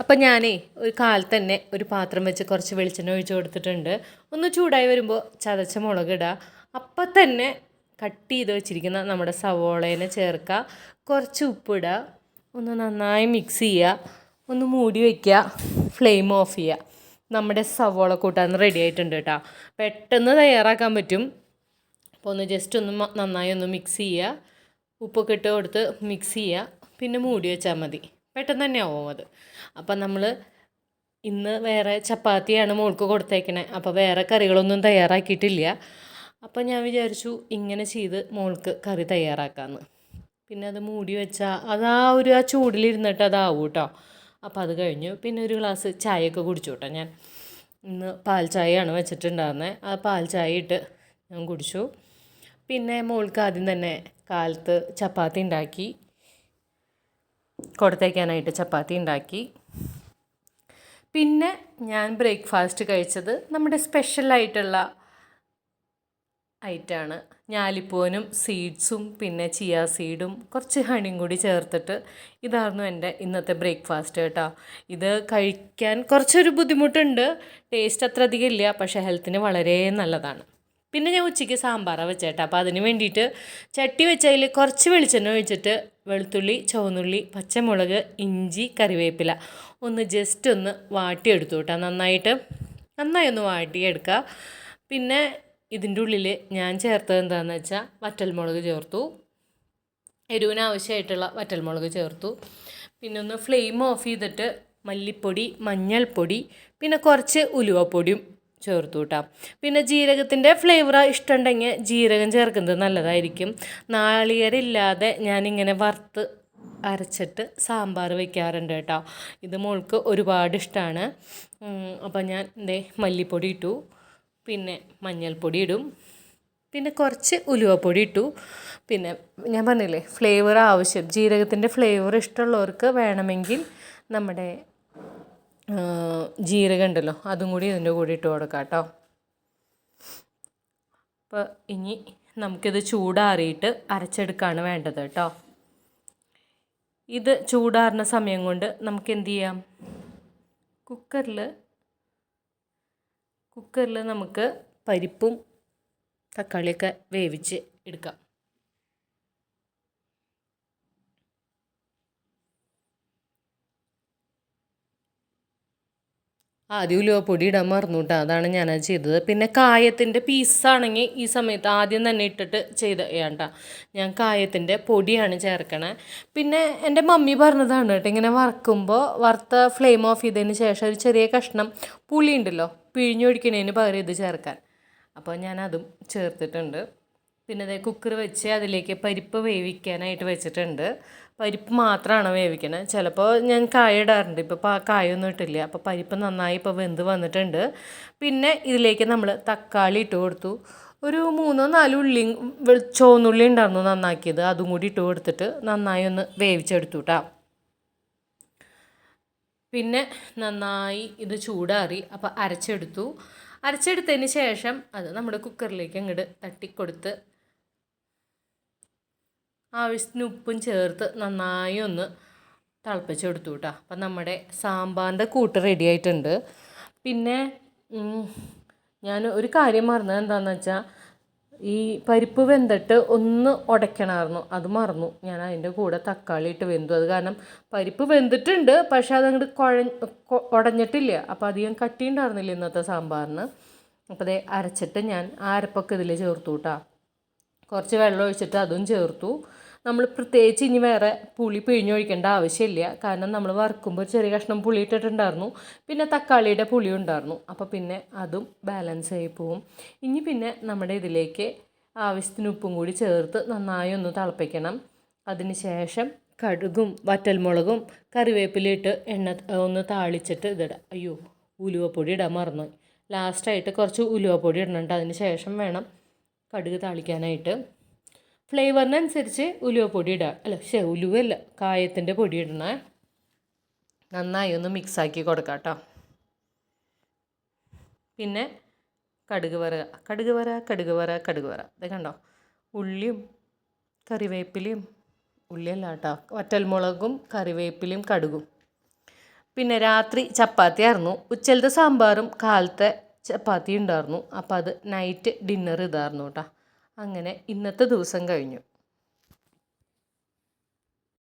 അപ്പം ഞാനേ ഒരു കാലത്ത് തന്നെ ഒരു പാത്രം വെച്ച് കുറച്ച് വെളിച്ചെണ്ണ ഒഴിച്ച് കൊടുത്തിട്ടുണ്ട്. ഒന്ന് ചൂടായി വരുമ്പോൾ ചതച്ച മുളക് ഇടുക അപ്പം തന്നെ കട്ട് ചെയ്ത് വെച്ചിരിക്കുന്ന നമ്മുടെ സവോളേനെ ചേർക്കുക കുറച്ച് ഉപ്പിടുക ഒന്ന് നന്നായി മിക്സ് ചെയ്യുക ഒന്ന് മൂടി വയ്ക്കുക ഫ്ലെയിം ഓഫ് ചെയ്യുക നമ്മുടെ സവോള കൂട്ടാൻ റെഡി ആയിട്ടുണ്ട് കേട്ടോ പെട്ടെന്ന് തയ്യാറാക്കാൻ പറ്റും. അപ്പോൾ ഒന്ന് ജസ്റ്റ് ഒന്ന് നന്നായി ഒന്ന് മിക്സ് ചെയ്യുക ഉപ്പൊക്കെ ഇട്ട് കൊടുത്ത് മിക്സ് ചെയ്യുക പിന്നെ മൂടി വെച്ചാൽ മതി. പെട്ടെന്ന് തന്നെ ആവും അത്. അപ്പം നമ്മൾ ഇന്ന് വേറെ ചപ്പാത്തിയാണ് മോൾക്ക് കൊടുത്തേക്കണേ. അപ്പോൾ വേറെ കറികളൊന്നും തയ്യാറാക്കിയിട്ടില്ല. അപ്പോൾ ഞാൻ വിചാരിച്ചു ഇങ്ങനെ ചെയ്ത് മോൾക്ക് കറി തയ്യാറാക്കാമെന്ന് പിന്നെ അത് മൂടി വെച്ചാൽ അത് ആ ഒരു ആ ചൂടിലിരുന്നിട്ട് അതാവും കേട്ടോ അപ്പോൾ അത് കഴിഞ്ഞു. പിന്നെ ഒരു ഗ്ലാസ് ചായയൊക്കെ കുടിച്ചു കേട്ടോ ഞാൻ. ഇന്ന് പാൽ ചായയാണ് വെച്ചിട്ടുണ്ടായിരുന്നത് ആ പാൽ ചായ ഇട്ട് ഞാൻ കുടിച്ചു. പിന്നെ മോൾക്ക് ആദ്യം തന്നെ കാലത്ത് ചപ്പാത്തി ഉണ്ടാക്കി. കൊടുത്തേക്കാനായിട്ട് ചപ്പാത്തി ഉണ്ടാക്കി. പിന്നെ ഞാൻ ബ്രേക്ക്ഫാസ്റ്റ് കഴിച്ചത് നമ്മുടെ സ്പെഷ്യലായിട്ടുള്ള ഐറ്റാണ്. ഞാലിപ്പൂവനും സീഡ്സും പിന്നെ ചിയ സീഡും കുറച്ച് ഹണിയും കൂടി ചേർത്തിട്ട് ഇതായിരുന്നു എന്റെ ഇന്നത്തെ ബ്രേക്ക്ഫാസ്റ്റ് കേട്ടോ. ഇത് കഴിക്കാൻ കുറച്ചൊരു ബുദ്ധിമുട്ടുണ്ട്. ടേസ്റ്റ് അത്ര അധികം ഇല്ല പക്ഷേ ഹെൽത്തിന് വളരെ നല്ലതാണ്. പിന്നെ ഞാൻ ഉച്ചയ്ക്ക് സാമ്പാറാണ് വെച്ചേട്ടാ. അപ്പോൾ അതിന് വേണ്ടിയിട്ട് ചട്ടി വെച്ചതിൽ കുറച്ച് വെളിച്ചെണ്ണ ഒഴിച്ചിട്ട് വെളുത്തുള്ളി ചുവന്നുള്ളി പച്ചമുളക് ഇഞ്ചി കറിവേപ്പില ഒന്ന് ജസ്റ്റ് ഒന്ന് വാട്ടിയെടുത്തു കേട്ടോ. നന്നായിട്ട് നന്നായി ഒന്ന് വാട്ടിയെടുക്കുക പിന്നെ ഇതിന്റെ ഉള്ളിൽ ഞാൻ ചേർത്തത് എന്താണെന്ന് വെച്ചാൽ വറ്റൽമുളക് ചേർത്തു. എരിവിന് ആവശ്യമായിട്ടുള്ള വറ്റൽമുളക് ചേർത്തു. പിന്നെ ഒന്ന് ഫ്ലെയിം ഓഫ് ചെയ്തിട്ട് മല്ലിപ്പൊടി മഞ്ഞൾപ്പൊടി പിന്നെ കുറച്ച് ഉലുവപ്പൊടിയും ചേർത്തു കേട്ടോ പിന്നെ ജീരകത്തിന്റെ ഫ്ലേവർ ഇഷ്ടമുണ്ടെങ്കിൽ ജീരകം ചേർക്കുന്നത് നല്ലതായിരിക്കും. നാളികേരില്ലാതെ ഞാനിങ്ങനെ വറുത്ത് അരച്ചിട്ട് സാമ്പാർ വയ്ക്കാറുണ്ട് കേട്ടോ. ഇത് മോൾക്ക് ഒരുപാട് ഇഷ്ടമാണ് അപ്പം ഞാൻ എന്തേ മല്ലിപ്പൊടി ഇട്ടു. പിന്നെ മഞ്ഞൾപ്പൊടി ഇടും. പിന്നെ കുറച്ച് ഉലുവപ്പൊടി ഇട്ടു. പിന്നെ ഞാൻ പറഞ്ഞില്ലേ ഫ്ലേവർ ആവശ്യം. ജീരകത്തിന്റെ ഫ്ലേവർ ഇഷ്ടമുള്ളവർക്ക് വേണമെങ്കിൽ നമ്മുടെ ജീരകം ഉണ്ടല്ലോ അതും കൂടി ഇതിന്റെ കൂടെ ഇട്ട് കൊടുക്കാം കേട്ടോ അപ്പോൾ ഇനി നമുക്കിത് ചൂടാറിയിട്ട് അരച്ചെടുക്കുകയാണ് വേണ്ടത് കേട്ടോ. ഇത് ചൂടാറുന്ന സമയം കൊണ്ട് നമുക്ക് എന്ത് ചെയ്യാം? കുക്കറിൽ കുക്കറിൽ നമുക്ക് പരിപ്പും തക്കാളിയൊക്കെ വേവിച്ച് എടുക്കാം. ആദ്യം പൊടി ഇടാൻ മറന്നു കേട്ടോ അതാണ് ഞാനത് ചെയ്തത്. പിന്നെ കായത്തിന്റെ പീസാണെങ്കിൽ ഈ സമയത്ത് ആദ്യം തന്നെ ഇട്ടിട്ട് ചെയ്ത് വേണ്ട ഞാൻ കായത്തിന്റെ പൊടിയാണ് ചേർക്കണേ. പിന്നെ എന്റെ മമ്മി പറഞ്ഞതാണ് കേട്ടോ ഇങ്ങനെ വറക്കുമ്പോൾ വറുത്ത ഫ്ലെയിം ഓഫ് ചെയ്തതിന് ശേഷം ഒരു ചെറിയ കഷ്ണം പുളി ഉണ്ടല്ലോ പകരം ഇത് ചേർക്കാൻ. അപ്പോൾ ഞാനതും ചേർത്തിട്ടുണ്ട്. പിന്നെ അതേ കുക്കർ വെച്ച് അതിലേക്ക് പരിപ്പ് വേവിക്കാനായിട്ട് വെച്ചിട്ടുണ്ട്. പരിപ്പ് മാത്രമാണ് വേവിക്കണത് ചിലപ്പോൾ ഞാൻ കായ ഇടാറുണ്ട്. ഇപ്പോൾ കായൊന്നും ഇട്ടില്ല. അപ്പോൾ പരിപ്പ് നന്നായി ഇപ്പോൾ വെന്ത് വന്നിട്ടുണ്ട്. പിന്നെ ഇതിലേക്ക് നമ്മൾ തക്കാളി ഇട്ട് കൊടുത്തു. ഒരു മൂന്നോ നാലോ ഉള്ളി ചുവന്നുള്ളി ഉണ്ടായിരുന്നു നന്നാക്കിയത്. അതും കൂടി ഇട്ട് കൊടുത്തിട്ട് നന്നായി ഒന്ന് വേവിച്ചെടുത്തു കേട്ടോ പിന്നെ നന്നായി ഇത് ചൂടാറി അപ്പോൾ അരച്ചെടുത്തു. അരച്ചെടുത്തതിന് ശേഷം അത് നമ്മുടെ കുക്കറിലേക്ക് അങ്ങോട്ട് തട്ടിക്കൊടുത്ത് ആവശ്യത്തിന് ഉപ്പും ചേർത്ത് നന്നായി ഒന്ന് തിളപ്പിച്ചെടുത്തു കേട്ടോ അപ്പം നമ്മുടെ സാമ്പാറിന്റെ കൂട്ട് റെഡി ആയിട്ടുണ്ട്. പിന്നെ ഞാൻ ഒരു കാര്യം മറന്നത് എന്താണെന്ന് വെച്ചാൽ ഈ പരിപ്പ് വെന്തിട്ട് ഒന്ന് ഉടയ്ക്കണമായിരുന്നു അത് മറന്നു. ഞാൻ അതിന്റെ കൂടെ തക്കാളി ഇട്ട് വെന്തു. അത് കാരണം പരിപ്പ് വെന്തിട്ടുണ്ട് പക്ഷെ അതങ്ങോട്ട് കുഴ ഉടഞ്ഞിട്ടില്ല അപ്പോൾ അധികം കട്ടി ഉണ്ടായിരുന്നില്ല ഇന്നത്തെ സാമ്പാറിന്. അപ്പോൾ അതേ അരച്ചിട്ട് ഞാൻ ആ ഇതിൽ ചേർത്തു കേട്ടോ കുറച്ച് വെള്ളം ഒഴിച്ചിട്ട് അതും ചേർത്തു. നമ്മൾ പ്രത്യേകിച്ച് ഇനി വേറെ പുളി പിഴിഞ്ഞൊഴിക്കേണ്ട ആവശ്യമില്ല. കാരണം നമ്മൾ വറുക്കുമ്പോൾ ഒരു ചെറിയ കഷ്ണം പുളി ഇട്ടിട്ടുണ്ടായിരുന്നു. പിന്നെ തക്കാളിയുടെ പുളി ഉണ്ടായിരുന്നു. അപ്പോൾ പിന്നെ അതും ബാലൻസ് ആയി പോവും. ഇനി പിന്നെ നമ്മുടെ ഇതിലേക്ക് ആവശ്യത്തിന് ഉപ്പും കൂടി ചേർത്ത് നന്നായി ഒന്ന് തിളപ്പിക്കണം. അതിന് ശേഷം കടുകും വറ്റൽമുളകും കറിവേപ്പിലയിട്ട് എണ്ണ ഒന്ന് താളിച്ചിട്ട് ഇതിടാം. അയ്യോ ഉലുവപ്പൊടി ഇടാൻ മറന്നുപോയി. ലാസ്റ്റായിട്ട് കുറച്ച് ഉലുവപ്പൊടി ഇടണുണ്ട് അതിന് ശേഷം വേണം കടുക് താളിക്കാനായിട്ട്. ഫ്ലേവറിനനുസരിച്ച് ഉലുവ പൊടി ഇടുക അല്ല ശേ ഉലുവല്ല കായത്തിന്റെ പൊടി ഇടണേ നന്നായി ഒന്ന് മിക്സാക്കി കൊടുക്കാം കേട്ടോ പിന്നെ കടുക് വറ കടുക് വറ കടുക് വറ കടുക് വറ. ഇത് കണ്ടോ? ഉള്ളിയും കറിവേപ്പിലയും ഉള്ളിയല്ല കേട്ടോ വറ്റൽമുളകും കറിവേപ്പിലയും കടുകും. പിന്നെ രാത്രി ചപ്പാത്തി ആയിരുന്നു. ഉച്ചലത്തെ സാമ്പാറും കാലത്തെ ചപ്പാത്തി ഉണ്ടായിരുന്നു. അപ്പോൾ അത് നൈറ്റ് ഡിന്നർ ഇതായിരുന്നു കേട്ടോ അങ്ങനെ ഇന്നത്തെ ദിവസം കഴിഞ്ഞു.